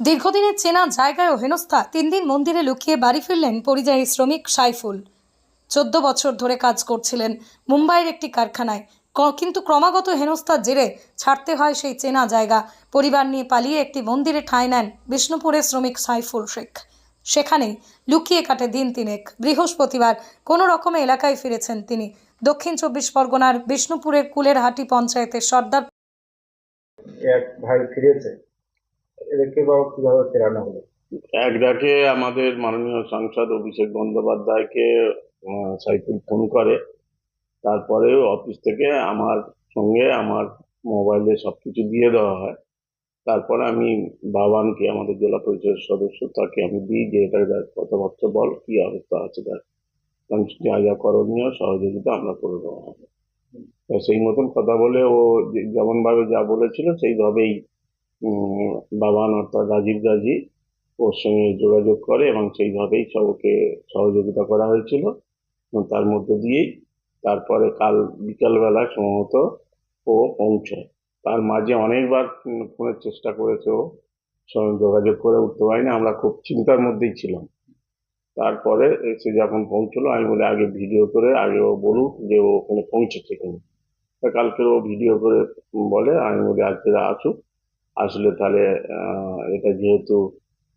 দীর্ঘদিনের চেনা জায়গায় ও হেনস্থা, তিন দিন মন্দিরে লুকিয়ে বাড়ি ফিরলেন পরিযায়ী শ্রমিক সাইফুল। চোদ্দ বছর ধরে কাজ করছিলেন মুম্বাইয়ের একটি কারখানায়। কিন্তু ক্রমাগত হেনস্থার জেরে ছাড়তে হয় সেই চেনা জায়গা। পরিবার নিয়ে পালিয়ে একটি মন্দিরে ঠাঁই নেন বিষ্ণুপুরের শ্রমিক সাইফুল শেখ। সেখানেই লুকিয়ে কাটে দিন তিনেক। বৃহস্পতিবার কোনো রকমে এলাকায় ফিরেছেন তিনি। দক্ষিণ চব্বিশ পরগনার বিষ্ণুপুরের কুলেরহাটি পঞ্চায়েতের সর্দার এক ভাই ফিরেছে। এদেরকে বা কীভাবে ফেরানো হলো? এক ডাকে আমাদের মাননীয় সাংসদ অভিষেক বন্দ্যোপাধ্যায়কে সাইকেল ফোন করে। তারপরে অফিস থেকে আমার সঙ্গে আমার মোবাইলে সব কিছু দিয়ে দেওয়া হয়। তারপরে আমি বাবানকে, আমাদের জেলা পরিষদের সদস্য, তাকে আমি দিই যে এটার ব্যাপারে কথাবার্তা বল, কি অবস্থা আছে দেখ। কারণ যা যা করণীয়, সহযোগিতা আমরা করে দেওয়া হবে সেই মতন কথা বলে ও যেমনভাবে যা বলেছিল, সেইভাবেই বাবান অর্থাৎ রাজীব গাজী ওর সঙ্গে যোগাযোগ করে এবং সেইভাবেই সব ওকে সহযোগিতা করা হয়েছিল। তার মধ্য দিয়েই তারপরে কাল বিকালবেলা সম্ভবত ও পৌঁছয় তার মাঝে অনেকবার ফোনের চেষ্টা করেছে ও। যোগাযোগ করে উঠতে পারিনি, আমরা খুব চিন্তার মধ্যেই ছিলাম। তারপরে এসে যখন পৌঁছলো, আমি বলে, আগে ভিডিও করে, আগে ও বলুক যে ও ওখানে পৌঁছেছে কিনা। কালকে ও ভিডিও করে বলে, আমি বলি, আজকে আসুক। আসলে তাহলে এটা যেহেতু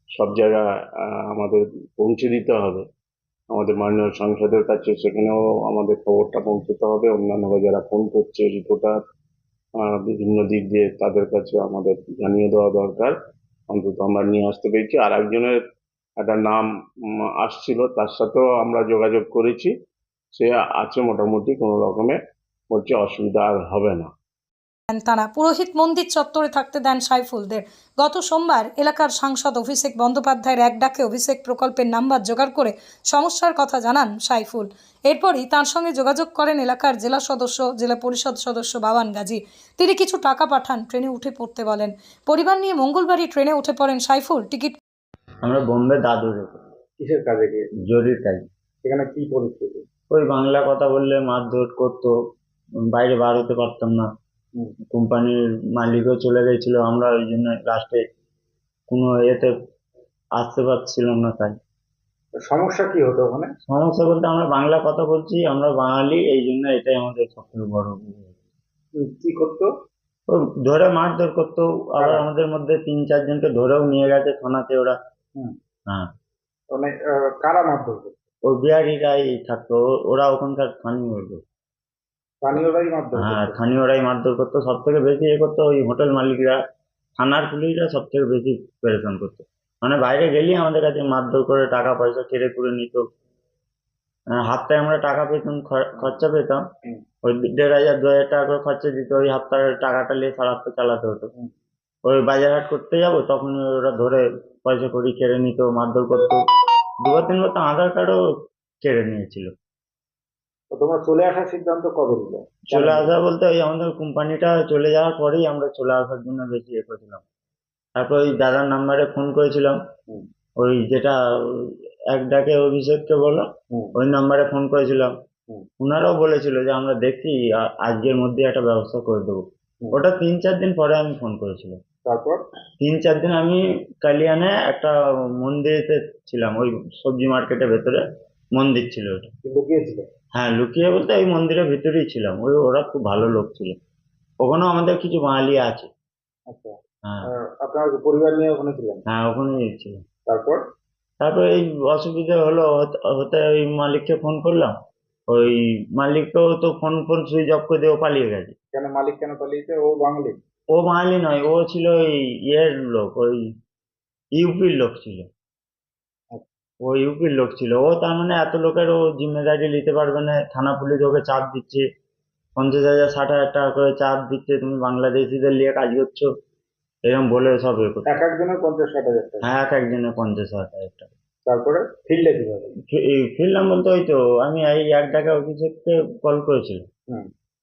সব জায়গায় আহ, আমাদের পৌঁছে দিতে হবে আমাদের মাননীয় সংসদের কাছে সেখানেও আমাদের খবরটা পৌঁছতে হবে। অন্যান্যরা যারা ফোন করছে রিপোর্টার বিভিন্ন দিক দিয়ে তাদের কাছে আমাদের জানিয়ে দেওয়া দরকার। অন্তত আমরা নিয়ে আসতে পেরেছি। আর একজনের একটা নাম আসছিল তার সাথেও আমরা যোগাযোগ করেছি। সে আছে মোটামুটি কোনো রকমে বলছে অসুবিধা আর হবে না। দেন তারা। পুরোহিত মন্দির চত্বরে থাকতে দেন সাইফুলদের। গত সোমবার এলাকার সাংসদ অভিষেক বন্দ্যোপাধ্যায়ের এক ডাকে অভিষেক প্রকল্পের নাম্বার জোগাড় করে সমস্যার কথা জানান সাইফুল। এরপরই তার সঙ্গে যোগাযোগ করেন এলাকার জেলা সদস্য জেলা পরিষদ সদস্য বাবান গাজী। তিনি কিছু টাকা পাঠান ট্রেনে উঠে পড়তে বলেন। পরিবার নিয়ে মঙ্গলবারই ট্রেনে উঠে পড়েন সাইফুল। টিকিট আমরা বোম্বে দাদুর কিসের কাজে গিয়ে? জরির কাজ। সেখানে কি পরিস্থিতি? ওই বাংলা কথা বললে মারধর করতো বাইরে বার হতে পারতাম না। কোম্পানির মালিকও চলে গেছিল আমরা ওই জন্য লাস্টে কোনো এতে আসতে পারছিলাম না তাই। সমস্যা কি হতো ওখানে? সমস্যা বলতে আমরা বাংলা কথা বলছি আমরা বাঙালি এই জন্য এটাই আমাদের সব থেকে বড় ইয়ে। কি করতো? ও ধরে মারধর করতো আবার আমাদের মধ্যে তিন চারজনকে ধরেও নিয়ে গেছে থানাতে ওরা। হ্যাঁ। মানে কারা মারধর করতো? ও বিহারিরাই থাকতো ওরা ওখানকার স্থানীয় লোক। হ্যাঁ স্থানীয়রাই মারধর করতো। সব থেকে বেশি এ করতো ওই হোটেল মালিকরা। থানার পুলিশরা সব থেকে বেশি পেরেশান করতো। মানে বাইরে গেলেই আমাদের কাছে মারধর করে টাকা পয়সা কেড়ে করে নিত। আহ, আমরা টাকা পেতাম খরচা পেতাম। ওই দেড় হাজার দু হাজার টাকা করে খরচা দিত। ওই হাপ্তার টাকাটা নিয়ে সারা হাপ্তা চালাতে হতো। ওই বাজার হাট করতে যাব তখন ওরা ধরে পয়সা কড়ি কেড়ে নিত মারধর করতো। দুবার তিনবার তো আধার কার্ডও কেড়ে নিয়েছিল। তোমরা চলে আসার সিদ্ধান্ত কবে নিলে? চলে আসা বলতে ওই আমাদের কোম্পানিটা চলে যাওয়ার পরেই আমরা চলে আসার জন্য বেশি এ করেছিলাম। তারপর ওই দাদার নাম্বারে ফোন করেছিলাম। ওই যেটা এক ডাকে অভিষেককে বলো ওই নাম্বারে ফোন করেছিলাম। ওনারাও বলেছিল যে আমরা দেখছি আজকের মধ্যে একটা ব্যবস্থা করে দেবো। ওটা তিন চার দিন পরে আমি ফোন করেছিলাম। তারপর? তিন চার দিন আমি কালিয়ানে একটা মন্দিরেতে ছিলাম ওই সবজি মার্কেটের ভেতরে। মন্দির ছিল ওটা। গিয়েছিলে হ্যাঁ লুকিয়ে বলতে ওই মন্দিরের ভিতরেই ছিলাম। ওই ওরা খুব ভালো লোক ছিল। ওখানেও আমাদের কিছু বাঙালি আছে। আচ্ছা। হ্যাঁ। আপনার পরিবার নিয়ে ওখানে ছিলেন? হ্যাঁ ওখানেই ছিল তারপর? তারপর এই অসুবিধা হলো হতে- হতে ওই মালিককে ফোন করলাম। ওই মালিককেও তো ফোন ফোন সুইচ অফ করে দিয়ে ও পালিয়ে গেছে। কেন মালিক কেন পালিয়েছে? ও বাঙালি? ও বাঙালি নয় ও ছিল ওই ইয়ের লোক ওই ইউপির লোক ছিল। ও ইউপির লোক ছিল। ও তার মানে এত লোকের ও জিম্মেদারি নিতে পারবে না। থানা পুলিশ ওকে চাপ দিচ্ছে। পঞ্চাশ হাজার ষাট হাজার টাকা করে চাপ দিচ্ছে। তুমি বাংলাদেশিদের নিয়ে কাজ করছ। এরকম বলে সব এক একজনের পঞ্চাশ ষাট হাজার টাকা। হ্যাঁ এক একজনের পঞ্চাশ ষাট হাজার টাকা। তারপরে ফিরলে কীভাবে? ফিরলাম বলতে ওই তো আমি এই এক টাকা অফিসেরকে কল করেছিলাম।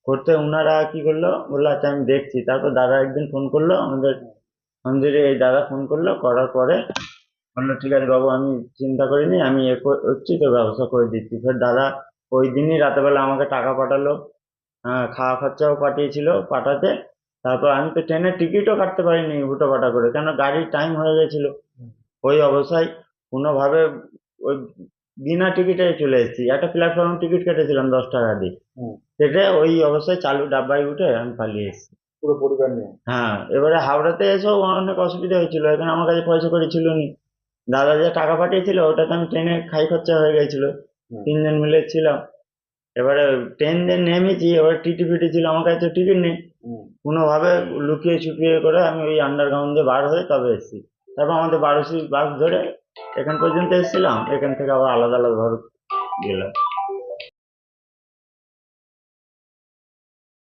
করতে ওনারা কি করল? বলল আচ্ছা আমি দেখছি। তারপর দাদা একদিন ফোন করল। আমাদের মন্দিরে এই দাদা ফোন করল। করার পরে বলল ঠিক আছে বাবু আমি চিন্তা করিনি আমি এ কর- করছি তো ব্যবস্থা করে দিচ্ছি। ফের দাদা ওই দিনই রাতেবেলা আমাকে টাকা পাঠালো হ্যাঁ খাওয়া খরচাও পাঠিয়েছিল পাঠাতে। তারপর আমি তো ট্রেনের টিকিটও কাটতে পারিনি হুটো পাটা করে কেন গাড়ির টাইম হয়ে গেছিল। ওই অবস্থায় কোনোভাবে ওই বিনা টিকিটে চলে এসেছি। একটা প্ল্যাটফর্ম টিকিট কেটেছিলাম দশ টাকা দিয়ে। কেটে ওই অবস্থায় চালু ডাব্বায় উঠে আমি পালিয়ে এসেছি। পুরো পরিবার নিয়ে? হ্যাঁ এবারে হাওড়াতে এসেও অনেক অসুবিধা হয়েছিল এখানে আমার কাছে পয়সা করে ছিল নি দাদা যে টাকা পাঠিয়েছিল ওটা তো আমি ট্রেনে খাই খরচা হয়ে গেছিল। তিনজন মিলে ছিলাম। এবারে ট্রেন যে নেমেছি এবার টিটি ফিটি ছিল আমার কাছে টিকিট নেই। কোনোভাবে লুকিয়ে ছুপিয়ে করে আমি ওই আন্ডারগ্রাউন্ড দিয়ে বার হয়ে তবে এসেছি। তারপর আমাদের বারোশি বাস ধরে এখান পর্যন্ত এসেছিলাম এখান থেকে আবার আলাদা আলাদা ঘর গেলাম।